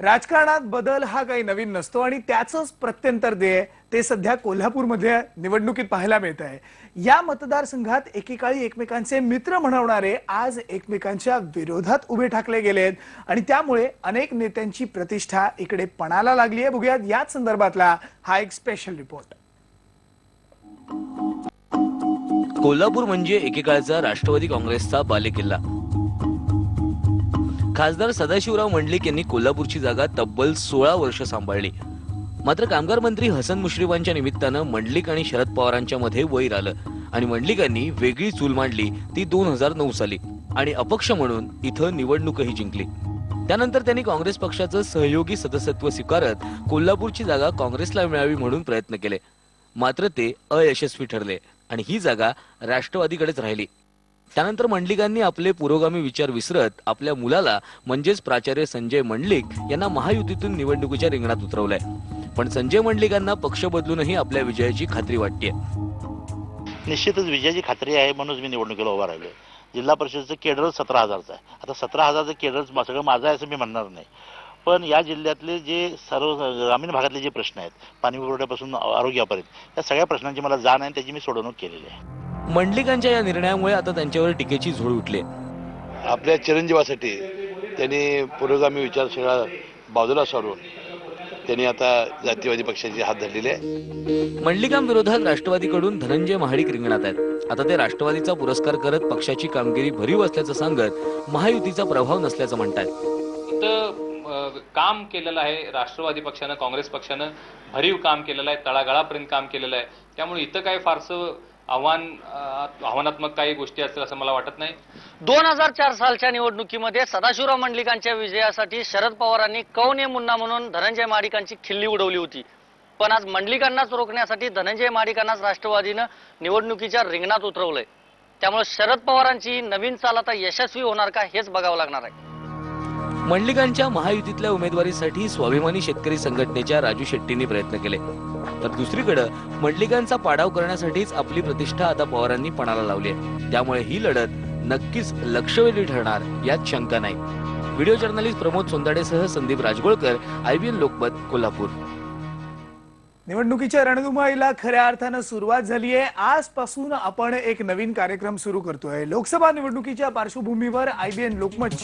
राजकारणात बदल हा काही नवीन नसतो आणि त्याचंच प्रत्यंतर देय ते सध्या कोल्हापूरमध्ये निवडणुकीत पाहायला मिळत आहे. या मतदारसंघात एकेकाळी एकमेकांचे मित्र म्हणवणारे आज एकमेकांच्या विरोधात उभे ठाकले गेलेत आणि त्यामुळे अनेक नेत्यांची प्रतिष्ठा इकडे पणाला लागली आहे. बघूयात याच संदर्भातला हा एक स्पेशल रिपोर्ट कोल्हापूर म्हणजे एकेकाळचा राष्ट्रवादी काँग्रेसचा बालेकिल्ला. खासदार सदाशिवराव मंडलिक यांनी कोल्हापूरची जागा तब्बल सोळा वर्ष सांभाळली. मात्र कामगार मंत्री हसन मुश्रीफांच्या निमित्तानं मंडलिक आणि शरद पवारांच्या मध्ये वैर आलं आणि मंडलिकांनी वेगळी चूल मांडली ती दोन हजार नऊ साली आणि अपक्ष म्हणून इथं निवडणूकही जिंकली. त्यानंतर त्यांनी काँग्रेस पक्षाचं सहयोगी सदस्यत्व स्वीकारत कोल्हापूरची जागा काँग्रेसला मिळावी म्हणून प्रयत्न केले. मात्र ते अयशस्वी ठरले आणि ही जागा राष्ट्रवादीकडेच राहिली. त्यानंतर मंडलिकांनी आपले पुरोगामी विचार विसरत आपल्या मुलाला म्हणजेच प्राचार्य संजय मंडलिक यांना महायुतीतून निवडणुकीच्या रिंगणात उतरवलंय. पण संजय मंडलिकांना पक्ष बदलूनही आपल्या विजयाची खात्री वाटते निश्चितच विजयाची खात्री आहे म्हणूनच मी निवडणुकीला उभा राहिलो जिल्हा परिषदेचं केडर सतरा हजारचं आहे. आता सतरा हजारचं केडर सगळं माझं आहे असं मी म्हणणार नाही. पण या जिल्ह्यातले जे सर्व ग्रामीण भागातले जे प्रश्न आहेत पाणी पुरवठ्यापासून आरोग्यापर्यंत या सगळ्या प्रश्नांची मला जाण आहे आणि त्याची मी सोडवणूक केलेली आहे. मंडलिकांच्या या निर्णयामुळे आता त्यांच्यावर टीकेची झोड उठली आपल्या चिरंजीवासाठी त्यांनी पुरोगामी विचारसरणी बाजूला सारून त्यांनी आता जातीवादी पक्षाची हात धरलेली आहे. मंडलिकांविरोधात राष्ट्रवादीकडून धनंजय महाडिक रिंगणात आहेत. आता ते राष्ट्रवादीचा पुरस्कार करत पक्षाची कामगिरी भरीव असल्याचं सांगत महायुतीचा प्रभाव नसल्याचं म्हणतात काम केलेलं आहे राष्ट्रवादी पक्षानं काँग्रेस पक्षानं. भरीव काम केलेलं आहे तळागाळापर्यंत काम केलेलं आहे. त्यामुळे इथं काय फारसं आव्हान आव्हानात्मक काही गोष्टी असतील असं मला वाटत नाही. दोन हजार चार सालच्या निवडणुकीमध्ये सदाशिवराव मंडलिकांच्या विजयासाठी शरद पवारांनी कौने मुन्ना म्हणून धनंजय माडिकांची खिल्ली उडवली होती. पण आज मंडलिकांनाच रोखण्यासाठी धनंजय माडिकांनाच राष्ट्रवादीनं निवडणुकीच्या रिंगणात उतरवलंय. त्यामुळे शरद पवारांची नवीन चाल आता यशस्वी होणार का हेच बघावं लागणार आहे. मंडलिकांच्या महायुतीतल्या उमेदवारीसाठी स्वाभिमानी शेतकरी संघटनेच्या राजू शेट्टींनी प्रयत्न केले. तर दुसरीकडे मंडलिकांचा पाडाव करण्यासाठीच आपली प्रतिष्ठा आता पवारांनी पणाला लावली आहे. त्यामुळे ही लढत नक्कीच लक्षवेधी ठरणार यात शंका नाही. व्हिडिओ जर्नलिस्ट प्रमोद सोंदाडेसह संदीप राजगोळकर आयबीएन लोकमत कोल्हापूर. निवडणुकीच्या रणधुमाईला खऱ्या अर्थानं सुरुवात झाली आहे. आजपासून आपण एक नवीन कार्यक्रम सुरू करतोय. लोकसभा निवडणुकीच्या पार्श्वभूमीवर आयबीएन लोकमत